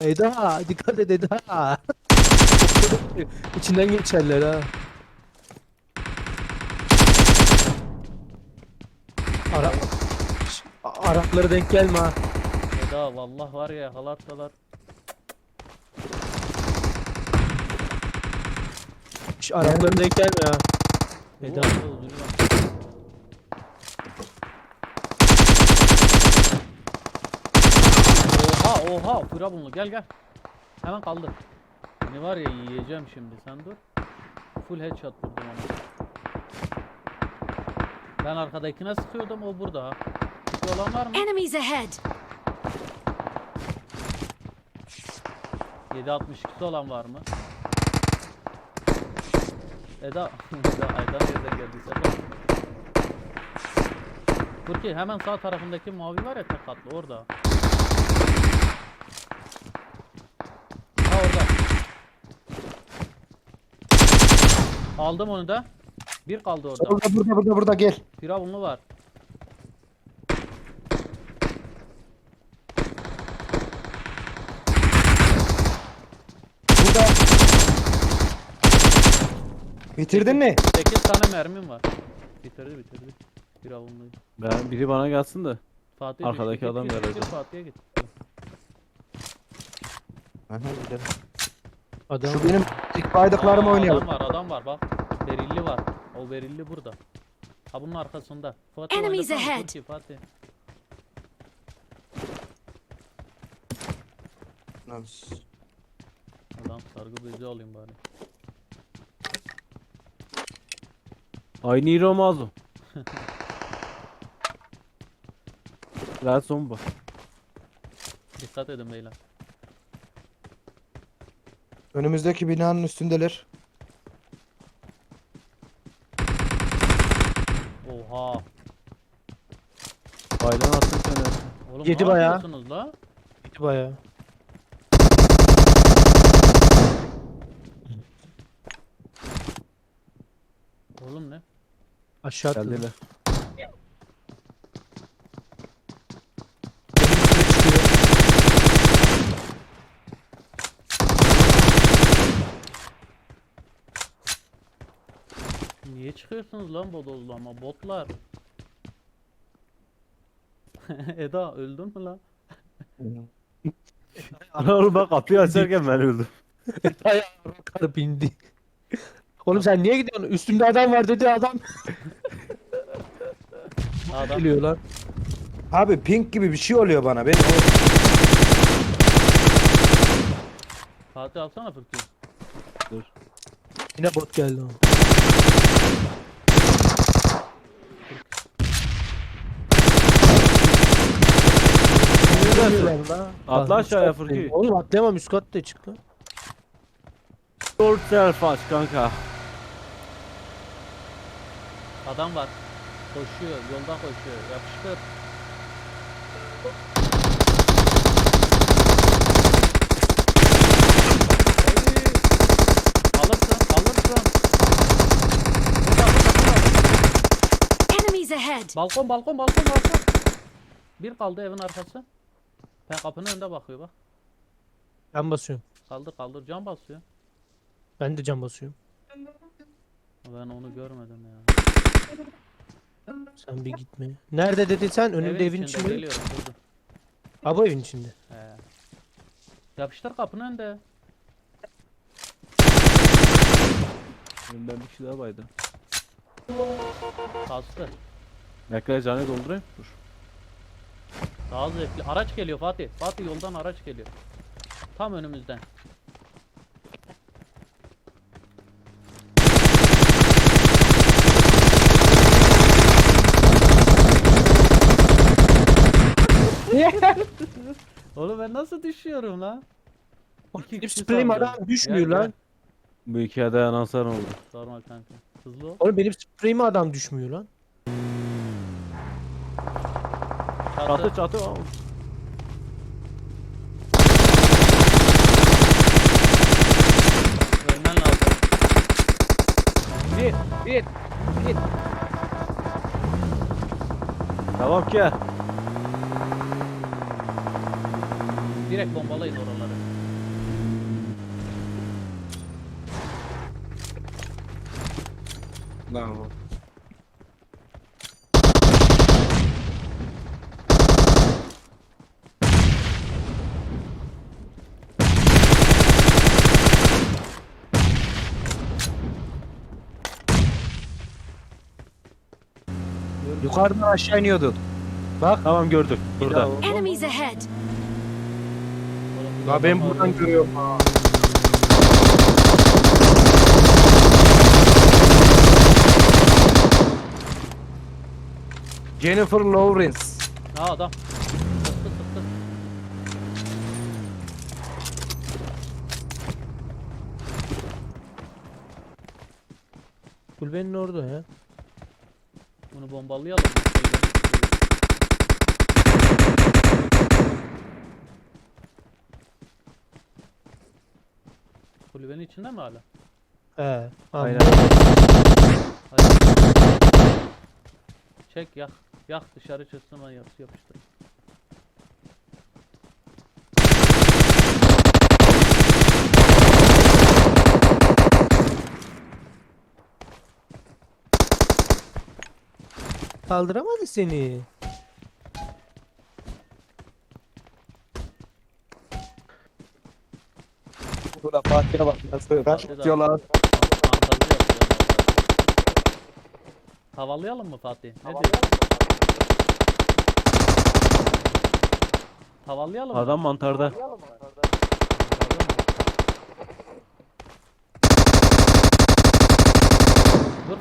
Eda dikkat et Eda. İçinden geçerler ha. Ara Araplara denk gelme ha. Eda vallahi var ya halatsalar. Şş, Araplara denk gelme ha. Eda. Oo, oha fıra bunu gel gel. Hemen kaldı. Ne var ya yiyeceğim şimdi sen dur. Full headshot vurdum ona. Ben arkadakine sıkıyordum o burada ha. Sıkı olan var mı? Enemies ahead! 7.62'si olan var mı? Eda, Eda, Eda nereden geldiyse. Furki hemen sağ tarafındaki mavi var ya tek katlı orada. Ha orada. Aldım onu da. Bir kaldı orada. Burada burada burada burada gel. Firavunlu var. Burada. Bitirdin mi? 8 tane mermim var. Bitirdi bitirdi. Firavunluyu. Ben biri bana gelsin de. Fatih Arkadaki adam git, Fatih'e git. Aha, gidelim. Adam. Şu benim ilk baydıklarımı Aa, oynayalım. Adam var adam var bak. Berilli var. O berilli burada. Ha bunun arkasında. Fatih Enemies oynasana, ahead. Fatih. Adam sargı bezi alayım bari. I need a mazlum. La zomba. Dikkat edin beyler. Önümüzdeki binanın üstündeler. Oha. Aylan attın seni. Oğlum Yedi ne bayağı. yapıyorsunuz la? Gitti bayağı. Oğlum ne? Aşağı atladı. Geldiler. Niye çıkıyorsunuz lan bodozlu ama botlar? Eda öldün mü lan? Oğlum ben kapıyı açarken ben öldüm. Ayağı arkadan bindi. Oğlum sen niye gidiyorsun? Üstümde adam var dedi adam. Adam Geliyor lan. Abi pink gibi bir şey oluyor bana. Ben Fatih alsana fırtıyı. Yine bot geldi ama. Atla aşağıya üst kat Furki. değil. Oğlum atlayamam üst katta çık lan. Short self aç kanka. Adam var. Koşuyor, yoldan koşuyor. Yapıştır. Oy. Alırsın, alırsın. Burada, burada, burada. Enemies ahead! Balkon, balkon, balkon, balkon. Bir kaldı evin arkası. Ben kapının önünde bakıyor bak. Ben basıyorum. Kaldır, kaldır. Cam basıyor. Ben de cam basıyorum. Ben onu görmedim ya. Sen bir gitme. Nerede dedin sen? Önümde evin, içinde. Geliyorum, durdum. Ha bu evin içinde. He. Yapıştır kapının önünde. Önden bir kişi daha baydı. Kastı. Bekle canı doldurayım. Dur. Daha zevkli. Araç geliyor Fatih. Fatih yoldan araç geliyor. Tam önümüzden. Oğlum ben nasıl düşüyorum lan? İki Benim kişi spreyim adam düşmüyor Gel, lan. Bu hikayede anahtar oldu. Sorma kanka. Hızlı ol. Oğlum benim spreyime adam düşmüyor lan. Çatı çatı. Aa, Ölmen lazım. Bir, bir, bir. Tamam ki. Direkt bombalayın oraları. Tamam. Yukarıdan aşağı iniyordu. Tamam gördük. Burada. Enemies ahead! Ya ben buradan görüyorum. ha. Jennifer Lawrence. Ha adam. Kulübenin orada ya. Bunu bombalayalım. Kulübenin içinde mi hala? He. Aynen. Hadi. Çek yak. Yak dışarı çıksın ben yapı yapıştır. Kaldıramadı seni. Ulan Fatih'e bak nasıl Fatih de- diyorlar. Fantazi mı Fatih? Ne diyorsun? Havalayalım mı? Adam mantarda.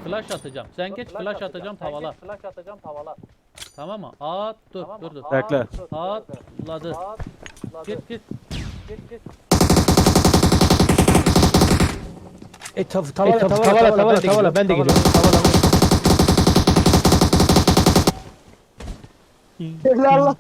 Flash atacağım. Sen geç flash atacağım tavala. Flash atacağım tavala. Tamam mı? At dur dur dur. Bekle. Atladı. Git git. E tav tavala tavala tavala tavala tavala ben de geliyorum. Tavala. Helal lan.